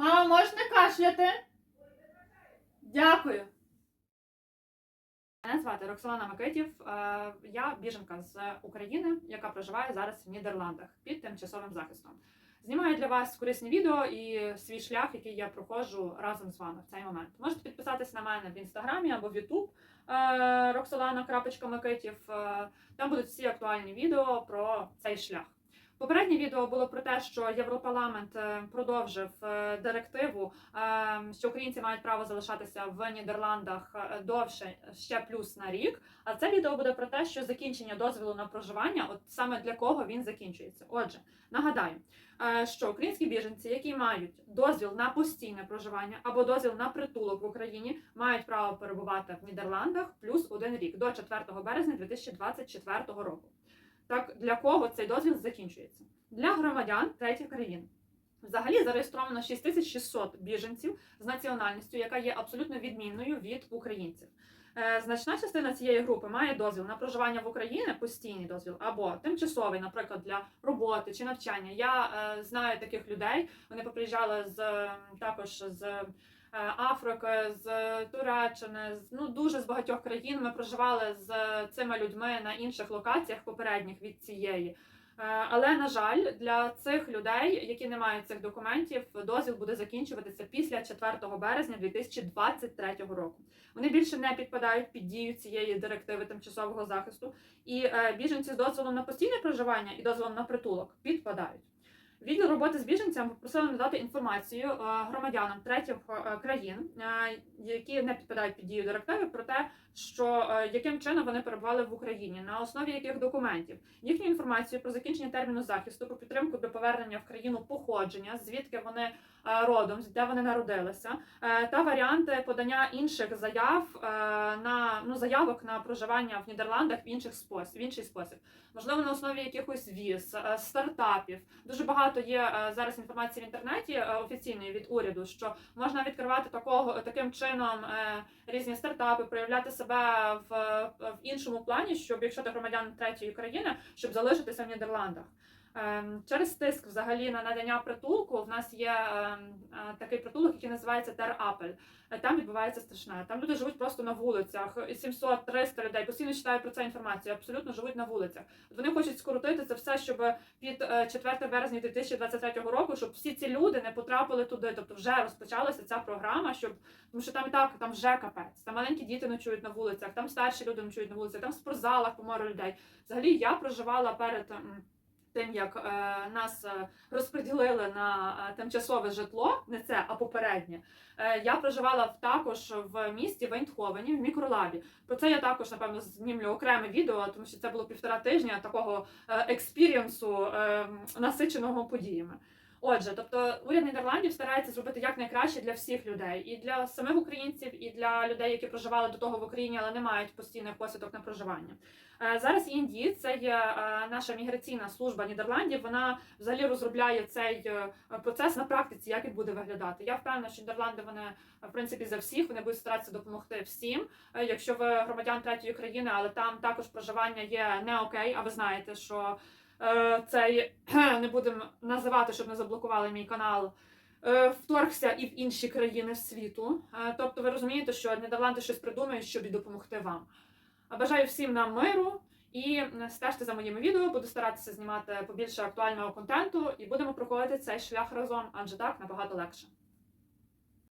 Мама, можеш не кашляти? Дякую. Мене звати Роксолана Микитів. Е, Я біженка з України, яка проживає зараз в Нідерландах під тимчасовим захистом. Знімаю для вас корисні відео і свій шлях, який я проходжу разом з вами в цей момент. Можете підписатись на мене в інстаграмі або в Ютуб Роксолана.Микитів. Е, Там будуть всі актуальні відео про цей шлях. Попереднє відео було про те, що Європарламент е, продовжив е, директиву, е, що українці мають право залишатися в Нідерландах довше ще плюс на рік. А це відео буде про те, що закінчення дозволу на проживання, от саме для кого він закінчується. Отже, нагадаю, що українські біженці, які мають дозвіл на постійне проживання або дозвіл на притулок в Україні, мають право перебувати в Нідерландах плюс один рік до 4 березня 2024 року. Так для кого цей дозвіл закінчується? Для громадян третіх країн. Взагалі зареєстровано 6600 біженців з національністю, яка є абсолютно відмінною від українців. Е, Значна частина цієї групи має дозвіл на проживання в Україні, постійний дозвіл, або тимчасовий, наприклад, для роботи чи навчання. Я е, знаю таких людей. Вони поприїжджали з також з Африки, з Туреччини, з ну дуже з багатьох країн. Ми проживали з цими людьми на інших локаціях попередніх від цієї. Е, Але на жаль, для цих людей, які не мають цих документів, дозвіл буде закінчуватися після 4 березня 2023 року. Вони більше не підпадають під дію цієї директиви тимчасового захисту, і е, біженці з дозволом на постійне проживання і дозволом на притулок підпадають. Відділ роботи з біженцями попросили надати інформацію е, громадянам третіх е, країн, е, які не підпадають під дію директиви, про те, що яким чином вони перебували в Україні, на основі яких документів, їхню інформацію про закінчення терміну захисту, про підтримку до повернення в країну походження, звідки вони родом, де вони народилися, та варіанти подання інших заяв на ну заявок на проживання в Нідерландах в інших спосіб, в інший спосіб, можливо, на основі якихось віз, стартапів. Дуже багато є е, зараз інформації в інтернеті е, офіційної від уряду, що можна відкривати такого таким чином е, різні стартапи, проявляти себе в, в іншому плані, щоб якщо ти громадян третьої країни, щоб залишитися в Нідерландах. Ем, Через тиск взагалі на надання притулку в нас є ем, е, такий притулок, який називається Тер Апель. Е, Там відбувається страшне. Там люди живуть просто на вулицях. 700-300 людей постійно читаю про це інформацію. Абсолютно живуть на вулицях. Вони хочуть скоротити це все, щоб під е, 4 березня 2023 року, щоб всі ці люди не потрапили туди. Тобто вже розпочалася ця програма, щоб тому що там і так там вже капець. Там маленькі діти ночують на вулицях, там старші люди ночують на вулицях, там в спортзалах по людей. Взагалі я проживала перед. Тим як е, нас е, розподілили на е, тимчасове житло, не це, а попереднє. Я проживала в- також в місті Вейнтховені, в мікролабі. Про це я також напевно знімлю окреме відео, тому що це було півтора тижня такого експірієнсу е, насиченого подіями. Отже, тобто уряд Нідерландів старається зробити якнайкраще для всіх людей, і для самих українців, і для людей, які проживали до того в Україні, але не мають постійних посвідок на проживання. Е, Зараз ІНД, це є е, наша міграційна служба Нідерландів. Вона взагалі розробляє цей е, процес на практиці, як він буде виглядати. Я впевнена, що Нідерланди вони в принципі за всіх вони будуть старатися допомогти всім. Якщо ви громадян третьої країни, але там також проживання є не окей, а ви знаєте, що цей не будемо називати, щоб не заблокували мій канал. е, Вторгся і в інші країни світу. Е, Тобто, ви розумієте, що Нідерланди щось придумають, щоб допомогти вам. Бажаю всім нам миру і стежте за моїми відео. Буду старатися знімати побільше актуального контенту і будемо проходити цей шлях разом, адже так набагато легше.